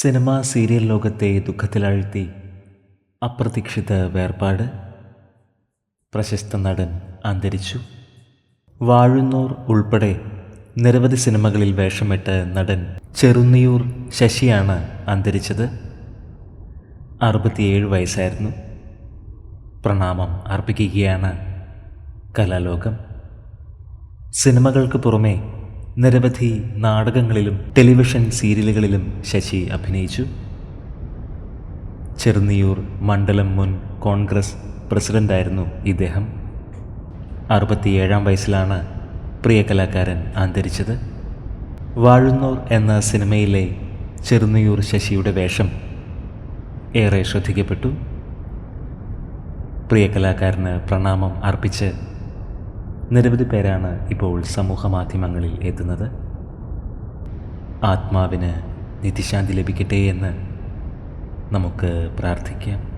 Cinema serial ലോകത്തെ ദുഃഖത്തിലാഴ്ത്തി അപ്രതീക്ഷിത വേർപാട്. പ്രശസ്ത നടൻ അന്തരിച്ചു. വാഴുന്നൂർ ഉൾപ്പെടെ നിരവധി സിനിമകളിൽ വേഷമിട്ട നടൻ ചെറുന്നിയൂർ ശശിയാണ് അന്തരിച്ചത്. അറുപത്തിയേഴ് വയസ്സായിരുന്നു. പ്രണാമം അർപ്പിക്കുകയാണ് കലാലോകം. സിനിമകൾക്ക് പുറമെ നിരവധി നാടകങ്ങളിലും ടെലിവിഷൻ സീരിയലുകളിലും ശശി അഭിനയിച്ചു. ചെറുനിയൂർ മണ്ഡലം മുൻ കോൺഗ്രസ് പ്രസിഡന്റായിരുന്നു ഇദ്ദേഹം. അറുപത്തിയേഴാം വയസ്സിലാണ് പ്രിയ കലാകാരൻ അന്തരിച്ചത്. വാഴുന്നൂർ എന്ന സിനിമയിലെ ചെറുനിയൂർ ശശിയുടെ വേഷം ഏറെ ശ്രദ്ധിക്കപ്പെട്ടു. പ്രിയ കലാകാരന് പ്രണാമം അർപ്പിച്ച് നിരവധി പേരാണ് ഇപ്പോൾ സമൂഹ മാധ്യമങ്ങളിൽ എത്തുന്നത്. ആത്മാവിന് നിത്യശാന്തി ലഭിക്കട്ടെ എന്ന് നമുക്ക് പ്രാർത്ഥിക്കാം.